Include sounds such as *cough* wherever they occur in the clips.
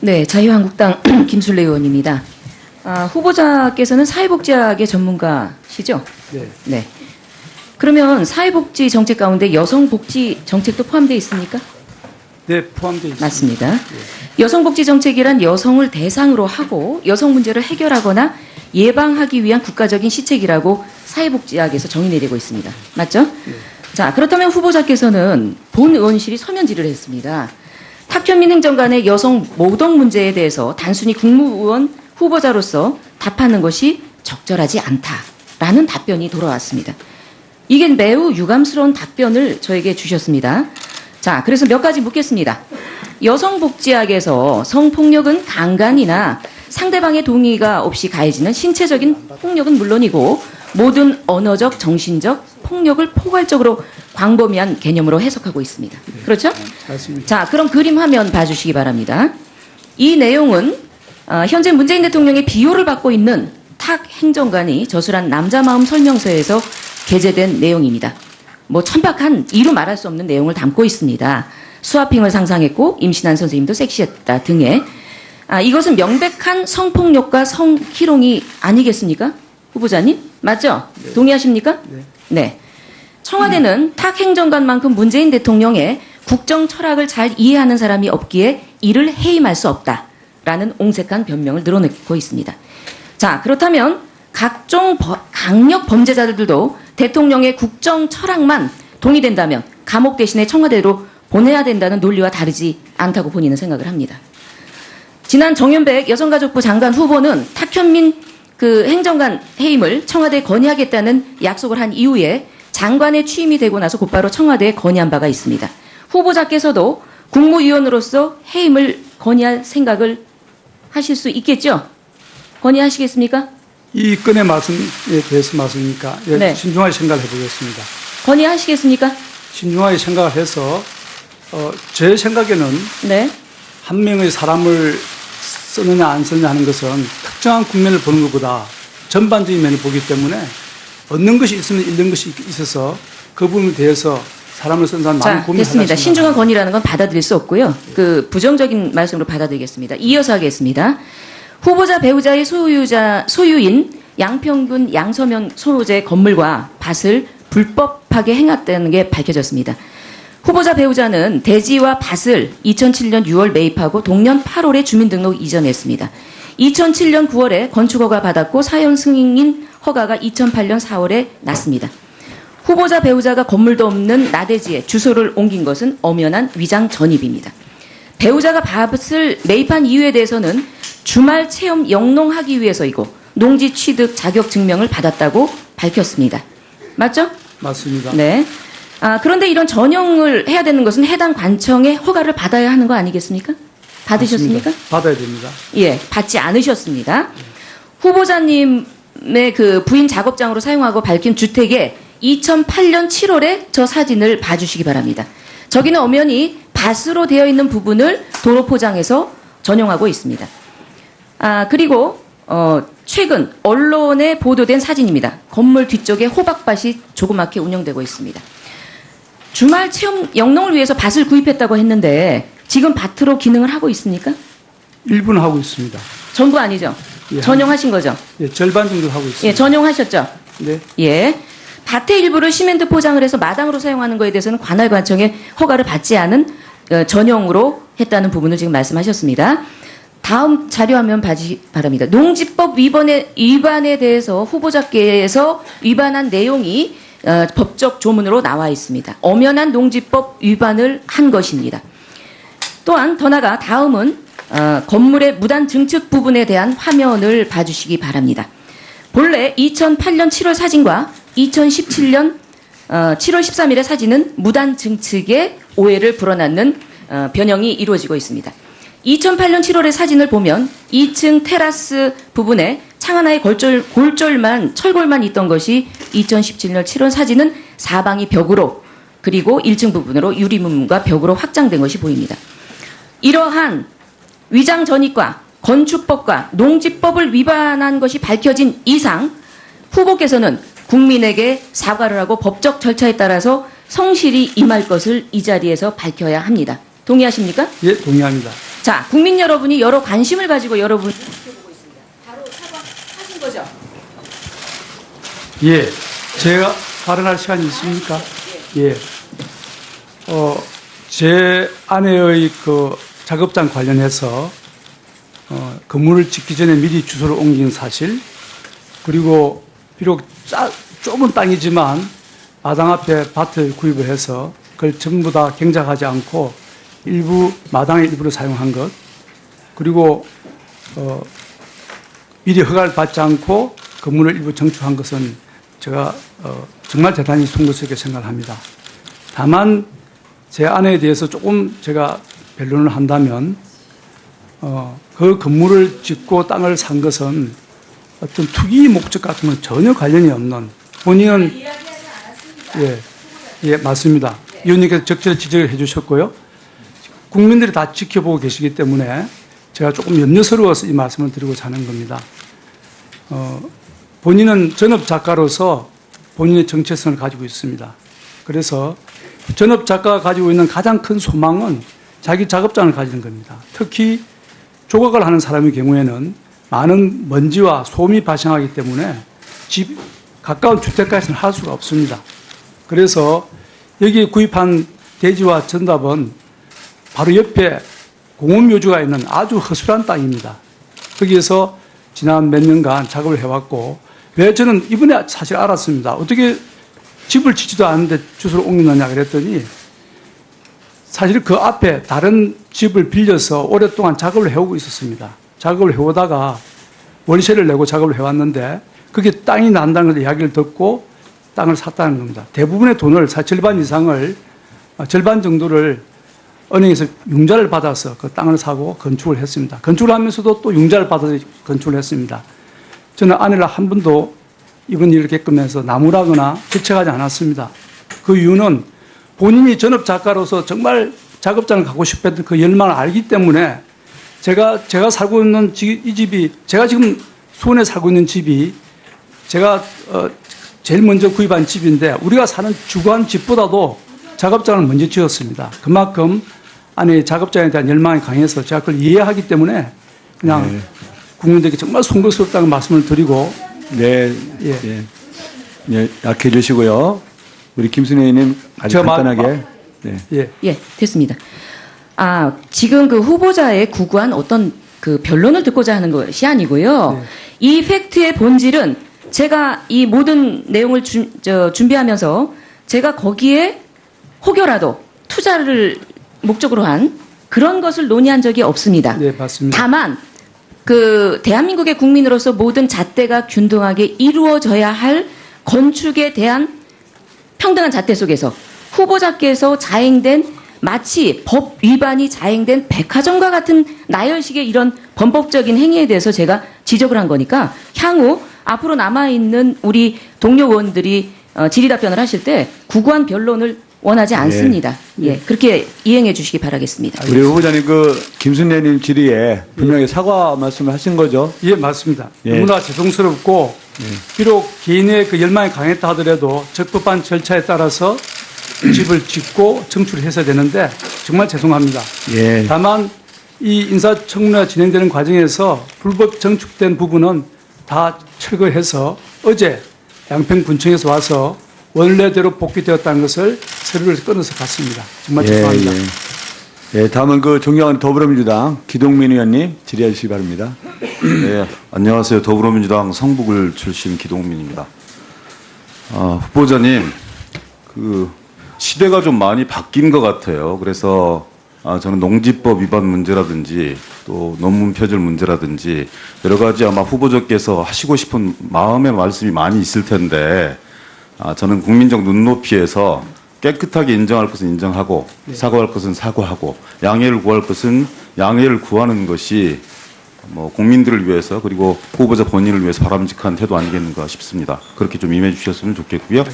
네, 자유한국당 *clears throat* 김술래 의원입니다. 아, 후보자께서는 사회복지학의 전문가시죠? 네. 네. 그러면 사회복지 정책 가운데 여성복지 정책도 포함되어 있습니까? 네, 포함되어 있습니다. 맞습니다. 여성복지 정책이란 여성을 대상으로 하고 여성 문제를 해결하거나 예방하기 위한 국가적인 시책이라고 사회복지학에서 정의 내리고 있습니다. 맞죠? 자, 그렇다면 후보자께서는 본 의원실이 서면 질의를 했습니다. 탁현민 행정관의 여성 모독 문제에 대해서 단순히 국무의원 후보자로서 답하는 것이 적절하지 않다라는 답변이 돌아왔습니다. 이게 매우 유감스러운 답변을 저에게 주셨습니다. 자, 그래서 몇 가지 묻겠습니다. 여성복지학에서 성폭력은 강간이나 상대방의 동의가 없이 가해지는 신체적인 폭력은 물론이고 모든 언어적, 정신적 폭력을 포괄적으로 광범위한 개념으로 해석하고 있습니다. 그렇죠? 맞습니다. 자, 그럼 그림 화면 봐주시기 바랍니다. 이 내용은 어, 현재 문재인 대통령의 비호를 받고 있는 탁 행정관이 저술한 남자 마음 설명서에서 게재된 내용입니다. 뭐 천박한 이루 말할 수 없는 내용을 담고 있습니다. 수화핑을 상상했고 임신한 선생님도 섹시했다 등의 아, 이것은 명백한 성폭력과 성희롱이 아니겠습니까? 후보자님? 맞죠? 동의하십니까? 네. 네. 청와대는 탁 행정관만큼 문재인 대통령의 국정 철학을 잘 이해하는 사람이 없기에 이를 해임할 수 없다라는 옹색한 변명을 늘어놓고 있습니다. 자, 그렇다면 각종 버- 강력 범죄자들도 대통령의 국정 철학만 동의된다면 감옥 대신에 청와대로 보내야 된다는 논리와 다르지 않다고 본인은 생각을 합니다. 지난 정윤백 여성가족부 장관 후보는 탁현민 그 행정관 해임을 청와대에 건의하겠다는 약속을 한 이후에 장관에 취임이 되고 나서 곧바로 청와대에 건의한 바가 있습니다. 후보자께서도 국무위원으로서 해임을 건의할 생각을 하실 수 있겠죠? 건의하시겠습니까? 이 건의 말씀에 대해서 말씀이니까 예, 네. 신중하게 생각해 보겠습니다. 건의하시겠습니까? 신중하게 생각을 해서 어, 제 생각에는 네. 한 명의 사람을 쓰느냐 안 쓰느냐 하는 것은 특정한 국면을 보는 것보다 전반적인 면을 보기 때문에 얻는 것이 있으면 잃는 것이 있어서 그 부분에 대해서 사람을 쓴 사람 많은 자, 고민을 됐습니다. 신중한 건의라는 건 받아들일 수 없고요. 그 부정적인 말씀으로 받아들이겠습니다. 이어서 하겠습니다. 후보자 배우자의 소유자 소유인 양평군 양서면 소재 건물과 밭을 불법하게 행했다는 게 밝혀졌습니다. 후보자 배우자는 대지와 밭을 2007년 6월 매입하고 동년 8월에 주민등록 이전했습니다. 2007년 9월에 건축허가 받았고 사연 승인 허가가 2008년 4월에 났습니다. 후보자 배우자가 건물도 없는 나대지에 주소를 옮긴 것은 엄연한 위장 전입입니다. 배우자가 밭을 매입한 이유에 대해서는 주말 체험 영농하기 위해서이고 농지 취득 자격 증명을 받았다고 밝혔습니다. 맞죠? 맞습니다. 네. 아, 그런데 이런 전형을 해야 되는 것은 해당 관청의 허가를 받아야 하는 거 아니겠습니까? 받으셨습니까? 맞습니다. 받아야 됩니다. 예, 받지 않으셨습니다. 후보자님의 그 부인 작업장으로 사용하고 밝힌 주택에 2008년 7월에 저 사진을 봐주시기 바랍니다. 저기는 엄연히 밭으로 되어 있는 부분을 도로 포장해서 전용하고 있습니다. 아, 그리고, 어, 최근 언론에 보도된 사진입니다. 건물 뒤쪽에 호박밭이 조그맣게 운영되고 있습니다. 주말 체험 영농을 위해서 밭을 구입했다고 했는데 지금 밭으로 기능을 하고 있습니까? 일부는 하고 있습니다. 전부 아니죠? 예, 전용하신 거죠? 예, 절반 정도 하고 있습니다. 예, 전용하셨죠? 네. 예. 밭의 일부를 시멘트 포장을 해서 마당으로 사용하는 것에 대해서는 관할관청의 허가를 받지 않은 어, 전용으로 했다는 부분을 지금 말씀하셨습니다. 다음 자료 화면 봐주시 바랍니다. 농지법 위반에, 위반에 대해서 후보자께서 위반한 내용이 어, 법적 조문으로 나와 있습니다. 엄연한 농지법 위반을 한 것입니다. 또한 더 나아가 다음은 어, 건물의 무단 증축 부분에 대한 화면을 봐주시기 바랍니다. 본래 2008년 7월 사진과 2017년 어, 7월 13일의 사진은 무단 증축에 오해를 불어넣는 어, 변형이 이루어지고 있습니다. 2008년 7월의 사진을 보면 2층 테라스 부분에 창 하나에 골절, 골절만 철골만 있던 것이 2017년 7월 사진은 사방이 벽으로 그리고 1층 부분으로 유리문과 벽으로 확장된 것이 보입니다. 이러한 위장 전입과 건축법과 농지법을 위반한 것이 밝혀진 이상 후보께서는 국민에게 사과를 하고 법적 절차에 따라서 성실히 임할 것을 이 자리에서 밝혀야 합니다. 동의하십니까? 예, 동의합니다. 자, 국민 여러분이 여러 관심을 가지고 여러분 지켜보고 있습니다. 바로 사과하신 거죠? 예, 제가 발언할 시간이 있습니까? 예. 어, 제 아내의 그 작업장 관련해서 어, 건물을 짓기 전에 미리 주소를 옮긴 사실, 그리고 비록 짜, 좁은 땅이지만 마당 앞에 밭을 구입을 해서 그걸 전부 다 경작하지 않고 일부 마당의 일부를 사용한 것, 그리고 어, 미리 허가를 받지 않고 건물을 일부 정축한 것은 제가 어, 정말 대단히 송구스럽게 생각합니다. 다만 제 아내에 대해서 조금 제가 변론을 한다면 어, 그 건물을 짓고 땅을 산 것은 어떤 투기 목적 같은 건 전혀 관련이 없는 본인은 예, 예 맞습니다. 의원님께서 적절히 지적을 해주셨고요. 국민들이 다 지켜보고 계시기 때문에 제가 조금 염려스러워서 이 말씀을 드리고자 하는 겁니다. 어, 본인은 전업 작가로서 본인의 정체성을 가지고 있습니다. 그래서 전업 작가가 가지고 있는 가장 큰 소망은 자기 작업장을 가지는 겁니다. 특히 조각을 하는 사람의 경우에는 많은 먼지와 소음이 발생하기 때문에 집 가까운 주택가에서는 할 수가 없습니다. 그래서 여기 구입한 대지와 전답은 바로 옆에 공원묘지가 있는 아주 허술한 땅입니다. 거기에서 지난 몇 년간 작업을 해왔고 왜 저는 이번에 사실 알았습니다. 어떻게 집을 짓지도 않는데 주소를 옮기느냐 그랬더니 사실 그 앞에 다른 집을 빌려서 오랫동안 작업을 해오고 있었습니다. 작업을 해오다가 월세를 내고 작업을 해왔는데 그게 땅이 난다는 걸 이야기를 듣고 땅을 샀다는 겁니다. 대부분의 돈을 사 절반 이상을 어, 절반 정도를 은행에서 융자를 받아서 그 땅을 사고 건축을 했습니다. 건축을 하면서도 또 융자를 받아서 건축을 했습니다. 저는 아내를 한 번도 이번 일을 겪으면서 나무라거나 재채하지 않았습니다. 그 이유는 본인이 전업 작가로서 정말 작업장을 갖고 싶었던 그 열망을 알기 때문에 제가 제가 살고 있는 지- 이 집이 제가 지금 수원에 살고 있는 집이 제가 어, 제일 먼저 구입한 집인데 우리가 사는 주거한 집보다도 작업장을 먼저 지었습니다. 그만큼 아내의 작업장에 대한 열망이 강해서 제가 그걸 이해하기 때문에 그냥 네. 국민들에게 정말 송구스럽다는 말씀을 드리고 네, 예. 예. 예, 약해 주시고요. 우리 김순애 의원님 아주 제가 말- 간단하게. 네. 예. 예, 됐습니다. 아, 지금 그 후보자의 구구한 어떤 그 변론을 듣고자 하는 것이 아니고요. 네. 이 팩트의 본질은 제가 이 모든 내용을 준- 저, 준비하면서 제가 거기에 혹여라도 투자를 목적으로 한 그런 것을 논의한 적이 없습니다. 네, 맞습니다. 다만 그 대한민국의 국민으로서 모든 잣대가 균등하게 이루어져야 할 건축에 대한 평등한 잣대 속에서 후보자께서 자행된 마치 법 위반이 자행된 백화점과 같은 나열식의 이런 범법적인 행위에 대해서 제가 지적을 한 거니까 향후 앞으로 남아 있는 우리 동료 의원들이 어, 질의 답변을 하실 때 구구한 변론을 원하지 않습니다. 예, 그렇게 이행해 주시기 바라겠습니다. 우리 후보자님 그 김순애 의원님 질의에 분명히 사과 말씀을 하신 거죠. 예, 맞습니다. 예. 너무나 죄송스럽고 비록 개인의 그 열망이 강했다 하더라도 적법한 절차에 따라서 집을 짓고 해서 되는데 정말 죄송합니다. 예. 다만 이 인사청문회가 진행되는 과정에서 불법 정축된 부분은 다 철거해서 어제 양평군청에서 와서 원래대로 복귀되었다는 것을 서류를 끊어서 갔습니다. 정말 죄송합니다. 예. 예, 다음은 그 존경하는 더불어민주당 기동민 의원님 질의해 주시기 바랍니다. *clears throat* 네, 안녕하세요. 더불어민주당 성북을 출신 기동민입니다. 아, 후보자님, 그 시대가 좀 많이 바뀐 것 같아요. 그래서 아, 저는 농지법 위반 문제라든지 또 논문 표절 문제라든지 여러 가지 아마 후보자께서 하시고 싶은 마음의 말씀이 많이 있을 텐데 아, 저는 국민적 눈높이에서 깨끗하게 인정할 것은 인정하고 사과할 것은 사과하고 양해를 구할 것은 양해를 구하는 것이 뭐 국민들을 위해서 그리고 후보자 본인을 위해서 바람직한 태도 아니겠는가 싶습니다. 그렇게 좀 임해 주셨으면 좋겠고요.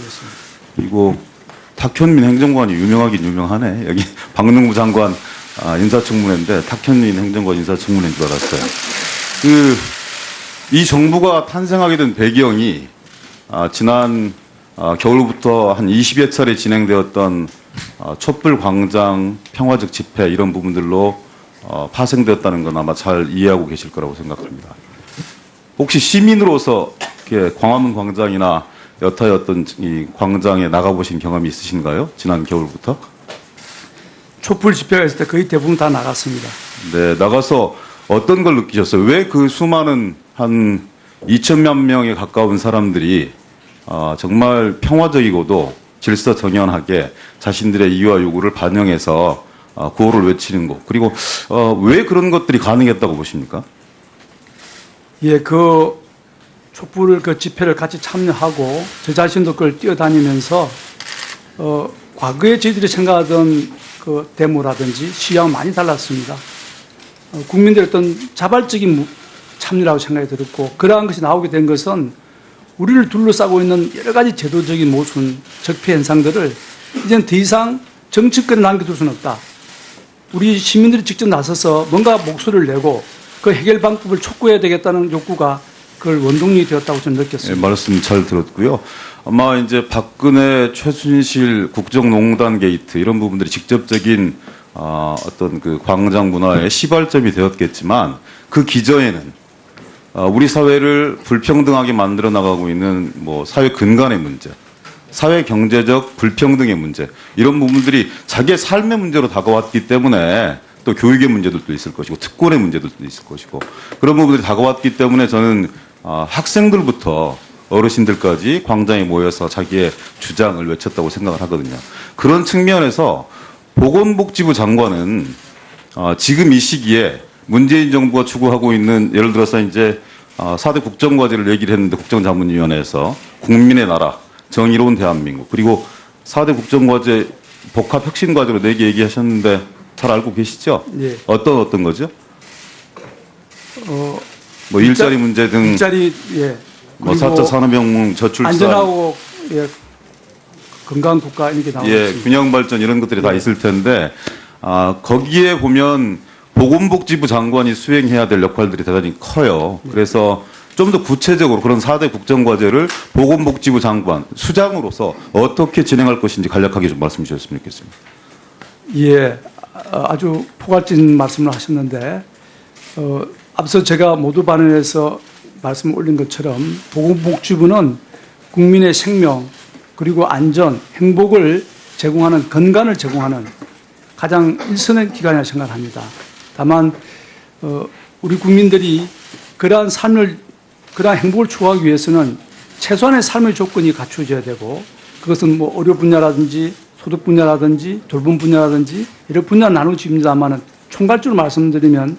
그리고 탁현민 행정관이 유명하긴 유명하네. 여기 *laughs* 박능무 장관 아, 인사청문회인데 탁현민 행정관 인사청문회인 줄 알았어요. 그 이 정부가 탄생하게 된 배경이 아, 지난 아, 겨울부터 한 20여 차례 진행되었던 아, 촛불 광장 평화적 집회 이런 부분들로 어, 파생되었다는 건 아마 잘 이해하고 계실 거라고 생각합니다. 혹시 시민으로서 이렇게 광화문 광장이나 여타의 어떤 이 광장에 나가보신 경험이 있으신가요? 지난 겨울부터? 촛불 집회가 있을 때 거의 대부분 다 나갔습니다. 네, 나가서 어떤 걸 느끼셨어요? 왜 그 수많은 한 2천만 명에 가까운 사람들이 아, 정말 평화적이고도 질서 정연하게 자신들의 이유와 요구를 반영해서 아, 구호를 외치는 것 그리고 어, 왜 그런 것들이 가능했다고 보십니까? 예, 그 촛불을 그 집회를 같이 참여하고 저 자신도 그걸 뛰어다니면서 어, 과거에 저희들이 생각하던 그 데모라든지 시야와 많이 달랐습니다. 어, 국민들의 어떤 자발적인 무- 참여라고 생각이 들었고 그러한 것이 나오게 된 것은 우리를 둘러싸고 있는 여러 가지 제도적인 모순, 적폐 현상들을 이제는 더 이상 정치권에 남겨둘 수는 없다. 우리 시민들이 직접 나서서 뭔가 목소리를 내고 그 해결 방법을 촉구해야 되겠다는 욕구가 그걸 원동력이 되었다고 저는 예, 느꼈습니다. 말씀 잘 들었고요. 아마 이제 박근혜, 최순실 국정농단 게이트 이런 부분들이 직접적인 아, 어떤 그 광장 문화의 시발점이 되었겠지만 그 기저에는 아, 우리 사회를 불평등하게 만들어 나가고 있는 뭐 사회 근간의 문제, 사회 경제적 불평등의 문제 이런 부분들이 자기의 삶의 문제로 다가왔기 때문에 또 교육의 문제들도 있을 것이고 특권의 문제들도 있을 것이고 그런 부분들이 다가왔기 때문에 저는 아, 학생들부터 어르신들까지 광장에 모여서 자기의 주장을 외쳤다고 생각을 하거든요. 그런 측면에서 보건복지부 장관은 아, 지금 이 시기에 문재인 정부가 추구하고 있는 예를 들어서 이제 아, 4대 국정과제를 얘기를 했는데 국정자문위원회에서 국민의 나라, 정의로운 대한민국 그리고 4대 국정과제 복합혁신과제로 4개 얘기하셨는데 잘 알고 계시죠? 예. 어떤 어떤 거죠? 어, 뭐 일자 리 문제 등 일자리 예. 뭐 그리고 4차 산업혁명 저출산 안전하고 예, 건강 국가 이렇게 나오고 예, 있습니다. 균형 발전 이런 것들이 다 있을 텐데 아, 거기에 보면 보건복지부 장관이 수행해야 될 역할들이 대단히 커요. 그래서 좀 더 구체적으로 그런 4대 국정과제를 보건복지부 장관 수장으로서 어떻게 진행할 것인지 간략하게 좀 말씀 주셨으면 좋겠습니다. 예, 아, 아주 포괄적인 말씀을 하셨는데 어, 앞서 제가 모두 발언에서 말씀 올린 것처럼 보건복지부는 국민의 생명 그리고 안전, 행복을 제공하는 건강을 제공하는 가장 일선의 기관이라 생각합니다. 다만 어, 우리 국민들이 그러한 삶을 그러한 행복을 추구하기 위해서는 최소한의 삶의 조건이 갖춰져야 되고 그것은 뭐 의료 분야라든지 소득 분야라든지 돌봄 분야라든지 여러 분야 나누집니다만은 총괄적으로 말씀드리면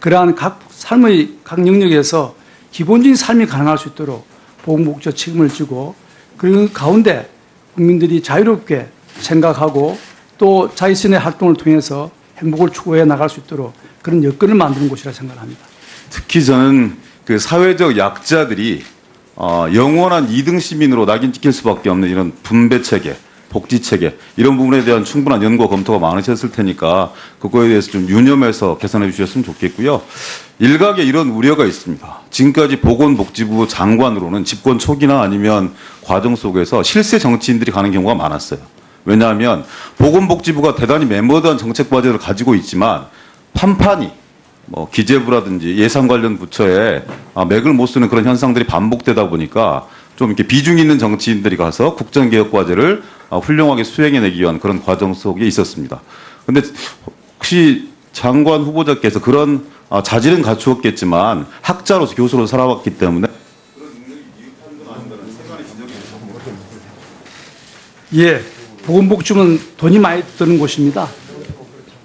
그러한 각 삶의 각 영역에서 기본적인 삶이 가능할 수 있도록 보건복지가 책임을 지고 그 가운데 국민들이 자유롭게 생각하고 또 자신의 활동을 통해서 행복을 추구해 나갈 수 있도록 그런 여건을 만드는 곳이라 생각합니다. 특히 저는 그 사회적 약자들이 어, 영원한 2등 시민으로 낙인 찍힐 수밖에 없는 이런 분배 체계, 복지 체계 이런 부분에 대한 충분한 연구와 검토가 많으셨을 테니까 그거에 대해서 좀 유념해서 개선해 주셨으면 좋겠고요. 일각에 이런 우려가 있습니다. 지금까지 보건복지부 장관으로는 집권 초기나 아니면 과정 속에서 실세 정치인들이 가는 경우가 많았어요. 왜냐하면 보건복지부가 대단히 멤버드한 정책 과제를 가지고 있지만 판판이 뭐 기재부라든지 예산 관련 부처에 아, 맥을 못 쓰는 그런 현상들이 반복되다 보니까 좀 이렇게 비중 있는 정치인들이 가서 국정개혁 과제를 아, 훌륭하게 수행해내기 위한 그런 과정 속에 있었습니다. 근데 혹시 장관 후보자께서 그런 아, 자질은 갖추었겠지만 학자로서 교수로 살아왔기 때문에 예, 보건복지부는 돈이 많이 드는 곳입니다.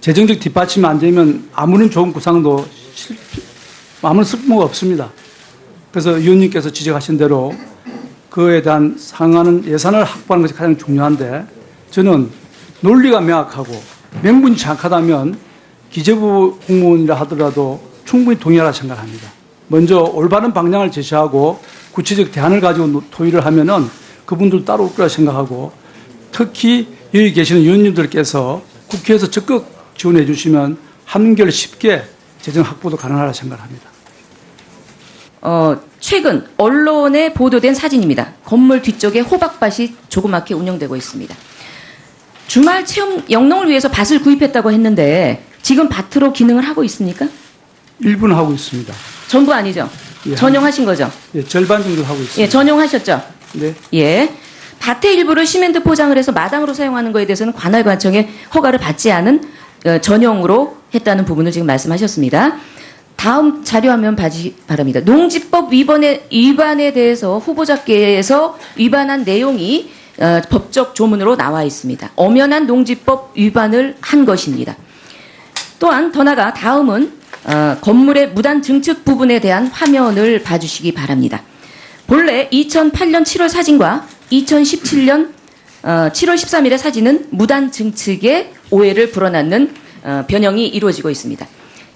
재정적 뒷받침이 안 되면 아무런 좋은 구상도 실- 아무런 쓸모가 없습니다. 그래서 위원님께서 지적하신 대로 그에 대한 상하는 예산을 확보하는 것이 가장 중요한데 저는 논리가 명확하고 명분이 정확하다면 기재부 공무원이라 하더라도 충분히 동의하라 생각합니다. 먼저 올바른 방향을 제시하고 구체적 대안을 가지고 노- 토의를 하면은 그분들 따로 올 거라 생각하고 특히 여기 계시는 위원님들께서 국회에서 적극 지원해 주시면 한결 쉽게 재정 확보도 가능하라 생각합니다. 어, 최근 언론에 보도된 사진입니다. 건물 뒤쪽에 호박밭이 조그맣게 운영되고 있습니다. 주말 체험 영농을 위해서 밭을 구입했다고 했는데 지금 밭으로 기능을 하고 있습니까? 일부는 하고 있습니다. 전부 아니죠? 예, 전용하신 거죠? 예, 절반 정도 하고 있습니다. 예, 전용하셨죠? 네. 예. 밭의 일부를 시멘트 포장을 해서 마당으로 사용하는 것에 대해서는 관할관청의 허가를 받지 않은 어, 전용으로 했다는 부분을 지금 말씀하셨습니다. 다음 자료 화면 봐주시 바랍니다. 농지법 위반에, 위반에 대해서 후보자께서 위반한 내용이 어, 법적 조문으로 나와 있습니다. 엄연한 농지법 위반을 한 것입니다. 또한 더 나아가 다음은 어, 건물의 무단 증축 부분에 대한 화면을 봐주시기 바랍니다. 본래 2008년 7월 사진과 2017년 어, 7월 13일의 사진은 무단 증축에 오해를 불어넣는 어, 변형이 이루어지고 있습니다.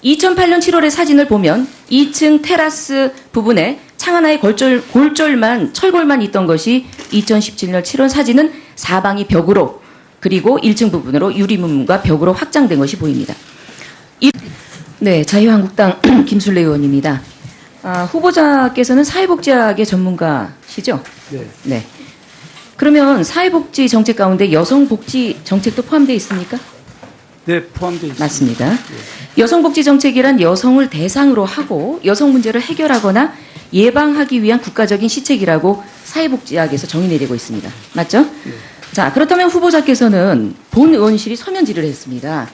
2008년 7월의 사진을 보면 2층 테라스 부분에 창 하나에 골절, 골절만 철골만 있던 것이 2017년 7월 사진은 사방이 벽으로 그리고 1층 부분으로 유리문과 벽으로 확장된 것이 보입니다. 이- 네, 자유한국당 *clears throat* 김술래 의원입니다. 아, 후보자께서는 사회복지학의 전문가시죠? 네. 네. 그러면 사회복지 정책 가운데 여성복지 정책도 포함되어 있습니까? 네, 포함되어 있습니다. 맞습니다. 여성복지 정책이란 여성을 대상으로 하고 여성 문제를 해결하거나 예방하기 위한 국가적인 시책이라고 사회복지학에서 정의 내리고 있습니다. 맞죠? 자, 그렇다면 후보자께서는 본 의원실이 서면 질의를 했습니다.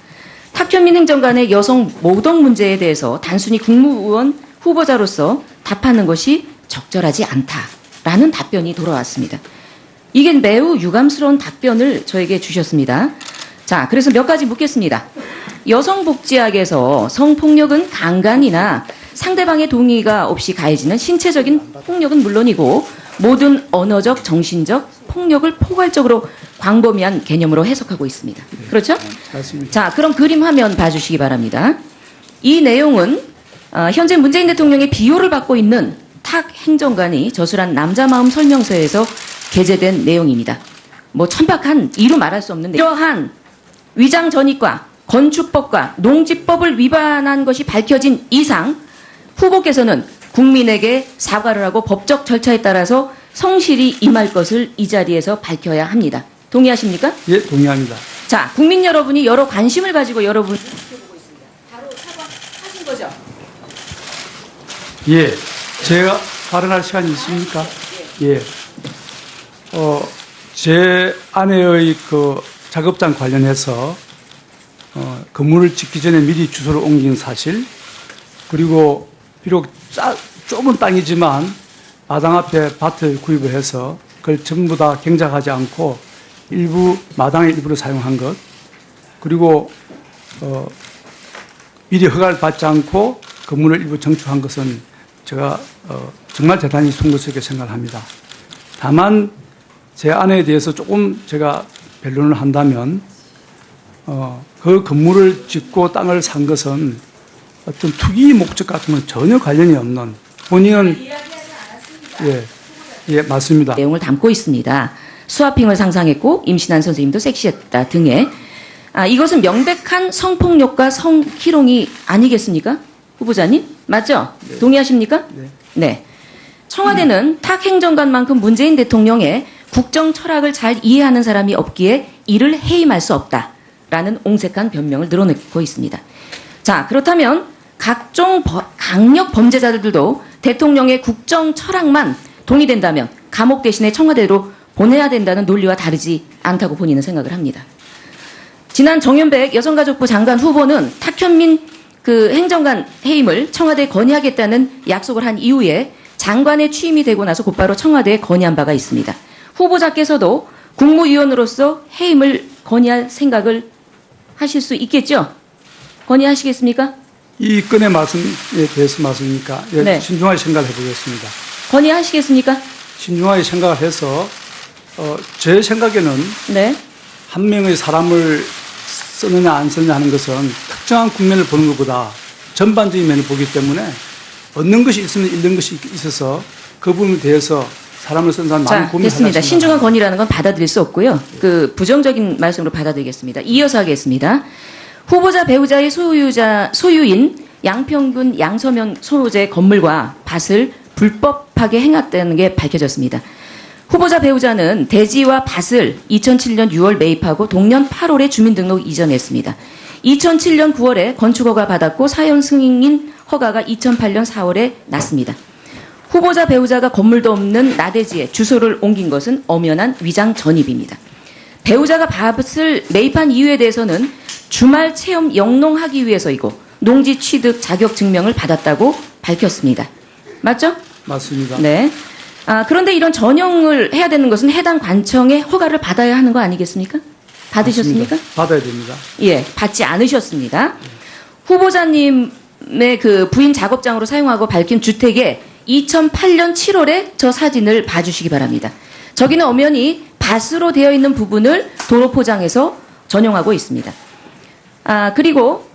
탁현민 행정관의 여성 모독 문제에 대해서 단순히 국무의원 후보자로서 답하는 것이 적절하지 않다라는 답변이 돌아왔습니다. 이게 매우 유감스러운 답변을 저에게 주셨습니다. 자, 그래서 몇 가지 묻겠습니다. 여성복지학에서 성폭력은 강간이나 상대방의 동의가 없이 가해지는 신체적인 폭력은 물론이고 모든 언어적, 정신적 폭력을 포괄적으로 광범위한 개념으로 해석하고 있습니다. 그렇죠? 맞습니다. 자, 그럼 그림 화면 봐주시기 바랍니다. 이 내용은 어, 현재 문재인 대통령의 비호를 받고 있는 탁 행정관이 저술한 남자 마음 설명서에서 게재된 내용입니다. 뭐 천박한 이루 말할 수 없는 이러한 위장 전입과 건축법과 농지법을 위반한 것이 밝혀진 이상 후보께서는 국민에게 사과를 하고 법적 절차에 따라서 성실히 임할 것을 이 자리에서 밝혀야 합니다. 동의하십니까? 예, 동의합니다. 자, 국민 여러분이 여러 관심을 가지고 여러분을 지켜보고 있습니다. 바로 사과하신 거죠? 예, 제가 발언할 시간이 있습니까? 예. 어, 제 아내의 그 작업장 관련해서 어, 건물을 짓기 전에 미리 주소를 옮긴 사실, 그리고 비록 짜, 좁은 땅이지만 마당 앞에 밭을 구입을 해서 그걸 전부 다 경작하지 않고 일부 마당의 일부를 사용한 것, 그리고 어, 미리 허가를 받지 않고 건물을 일부 정축한 것은 제가 어, 정말 대단히 송구스럽게 생각을 합니다. 다만 제 아내에 대해서 조금 제가 변론을 한다면 어, 그 건물을 짓고 땅을 산 것은 어떤 투기 목적 같은 건 전혀 관련이 없는 본인은 예, 예 맞습니다. 내용을 담고 있습니다. 수화핑을 상상했고 임신한 선생님도 섹시했다 등의 아, 이것은 명백한 성폭력과 성희롱이 아니겠습니까? 후보자님? 맞죠? 동의하십니까? 네. 네. 청와대는 탁 행정관만큼 문재인 대통령의 국정 철학을 잘 이해하는 사람이 없기에 이를 해임할 수 없다라는 옹색한 변명을 늘어놓고 있습니다. 자, 그렇다면 각종 버- 강력 범죄자들도 대통령의 국정 철학만 동의된다면 감옥 대신에 청와대로 보내야 된다는 논리와 다르지 않다고 본인은 생각을 합니다. 지난 정현백 여성가족부 장관 후보는 탁현민 그 행정관 해임을 청와대에 건의하겠다는 약속을 한 이후에 장관에 취임이 되고 나서 곧바로 청와대에 건의한 바가 있습니다. 후보자께서도 국무위원으로서 해임을 건의할 생각을 하실 수 있겠죠? 건의하시겠습니까? 이 건의 말씀에 대해서 말씀이니까 예, 네. 신중하게 생각을 해보겠습니다. 건의하시겠습니까? 신중하게 생각을 해서 어, 제 생각에는 네. 한 명의 사람을 쓰느냐 안 쓰느냐 하는 것은 특정한 국면을 보는 것보다 전반적인 면을 보기 때문에 얻는 것이 있으면 잃는 것이 있어서 그 부분에 대해서 사람을 쓴 사람 많은 자, 고민을 됐습니다. 신중한 건의라는 건 받아들일 수 없고요. 그 부정적인 말씀으로 받아들이겠습니다. 이어서 하겠습니다. 후보자 배우자의 소유자 소유인 양평군 양서면 소재 건물과 밭을 불법하게 행했다는 게 밝혀졌습니다. 후보자 배우자는 대지와 밭을 2007년 6월 매입하고 동년 8월에 주민등록 이전했습니다. 2007년 9월에 건축허가 받았고 사연 승인 허가가 2008년 4월에 났습니다. 후보자 배우자가 건물도 없는 나대지에 주소를 옮긴 것은 엄연한 위장 전입입니다. 배우자가 밭을 매입한 이유에 대해서는 주말 체험 영농하기 위해서이고 농지 취득 자격 증명을 받았다고 밝혔습니다. 맞죠? 맞습니다. 네. 아, 그런데 이런 전형을 해야 되는 것은 해당 관청의 허가를 받아야 하는 거 아니겠습니까? 받으셨습니까? 맞습니다. 받아야 됩니다. 예, 받지 않으셨습니다. 후보자님의 그 부인 작업장으로 사용하고 밝힌 주택에 2008년 7월에 저 사진을 봐주시기 바랍니다. 저기는 엄연히 밭으로 되어 있는 부분을 도로 포장해서 전용하고 있습니다. 아, 그리고